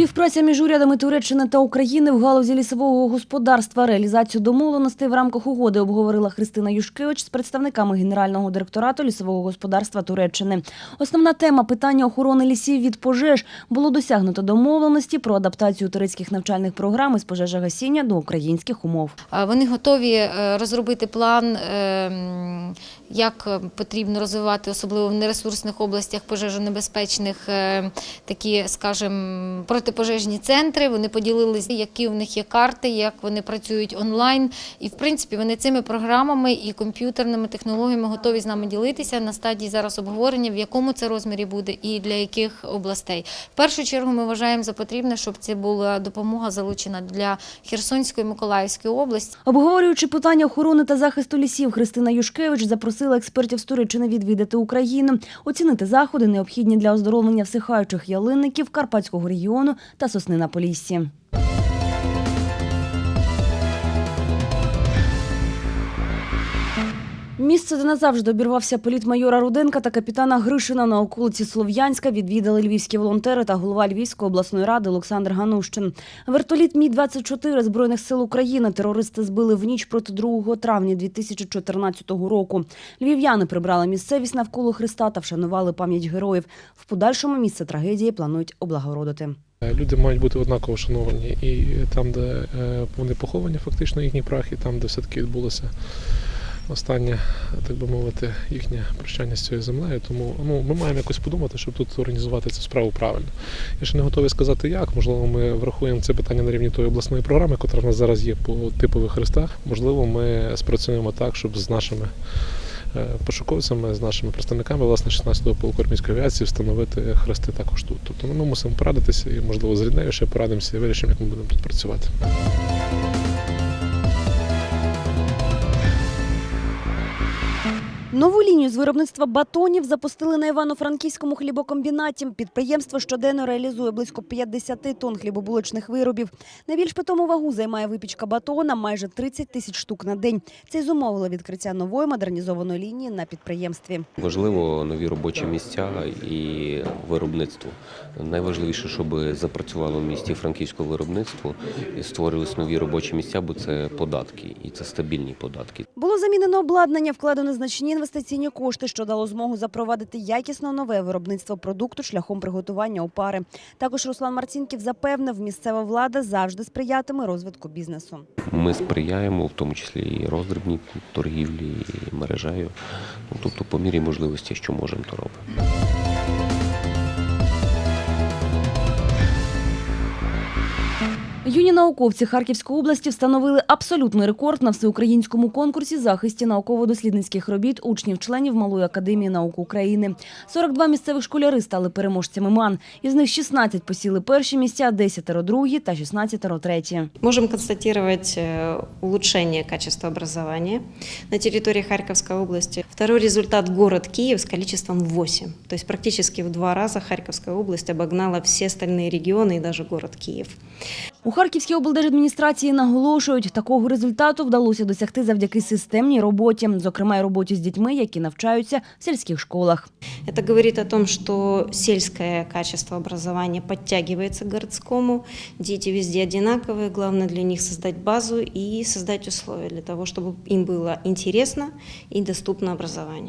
Співпраця між урядами Туреччини та України в галузі лісового господарства, реалізацію домовленостей в рамках угоди обговорила Христина Юшкевич з представниками Генерального директорату лісового господарства Туреччини. Основна тема питання охорони лісів від пожеж було досягнуто домовленості про адаптацію турецьких навчальних програм із пожежогасіння до українських умов. Вони готові е, розробити план, е, як е, потрібно розвивати, особливо в нересурсних областях пожежонебезпечних, е, такі, скажімо, протипожежні центри. Вони поділилися, які в них є карти, як вони працюють онлайн. І, в принципі, вони цими програмами і комп'ютерними технологіями готові з нами ділитися на стадії зараз обговорення, в якому це розмірі буде і для яких областей. В першу чергу ми вважаємо за потрібне, щоб це була допомога залучена для Херсонської Миколаївської області. Обговорюючи питання охорони та захисту лісів, Христина Юшкевич запросила експертів з Туреччини відвідати Україну, оцінити заходи, необхідні для оздоровлення всихаючих ялинників Карпатського регіону та сосни на Поліссі. Місце, де назавжди обірвався політ майора Руденка та капітана Гришина на околиці Слов'янська відвідали львівські волонтери та голова Львівської обласної ради Олександр Ганущин. Вертоліт Мі-24 Збройних сил України терористи збили в ніч проти 2 травня 2014 року. Львів'яни прибрали місцевість навколо Христа та вшанували пам'ять героїв. В подальшому місце трагедії планують облагородити. Люди мають бути однаково шановані і там, де е, вони поховані, фактично їхній прах, і там, де все-таки відбулося останнє, так би мовити, їхнє прощання з цією землею. Тому ну, ми маємо якось подумати, щоб тут організувати цю справу правильно. Я ще не готовий сказати, як. Можливо, ми врахуємо це питання на рівні тої обласної програми, яка в нас зараз є по типових хрестах. Можливо, ми спрацюємо так, щоб з нашими. е, Пошуковцями з нашими представниками власне 16-го полку армійської авіації встановити хрести також тут. Тобто ми мусимо порадитися і, можливо, з ріднею ще порадимося і вирішимо, як ми будемо тут працювати. Нову лінію з виробництва батонів запустили на Івано-Франківському хлібокомбінаті. Підприємство щоденно реалізує близько 50 тонн хлібобулочних виробів. Найбільш питому вагу займає випічка батона – майже 30 тисяч штук на день. Це й зумовило відкриття нової модернізованої лінії на підприємстві. Важливо нові робочі місця і виробництво. Найважливіше, щоб запрацювало в місті франківське виробництво і створились нові робочі місця, бо це податки, і це стабільні податки. Обладнання, вкладено значні інвестиційні кошти, що дало змогу запровадити якісно нове виробництво продукту шляхом приготування опари. Також Руслан Марцінків запевнив, місцева влада завжди сприятиме розвитку бізнесу. Ми сприяємо, в тому числі і роздрібній торгівлі, і мережею. Ну, тобто, по мірі можливості, що можемо, то робимо. Юні науковці Харківської області встановили абсолютний рекорд на всеукраїнському конкурсі захисті науково-дослідницьких робіт учнів-членів Малої академії наук України. 42 місцевих школяри стали переможцями МАН. Із них 16 посіли перші місця, 10 – другі та 16 – треті. Можем констатировать э, улучшение качества образования на территории Харьковской области. Второй результат – город Киев с количеством 8. То есть практически в два раза Харьковская область обогнала все остальные регионы и даже город Киев. У Харківській облдержадміністрації наголошують, такого результату вдалося досягти завдяки системній роботі, зокрема й роботі з дітьми, які навчаються в сільських школах. Это говорит о том, что сельское качество образования подтягивается к городскому. Дети везде одинаковые. Главное для них создать базу и создать условия для того, чтобы им было интересно и доступно образование.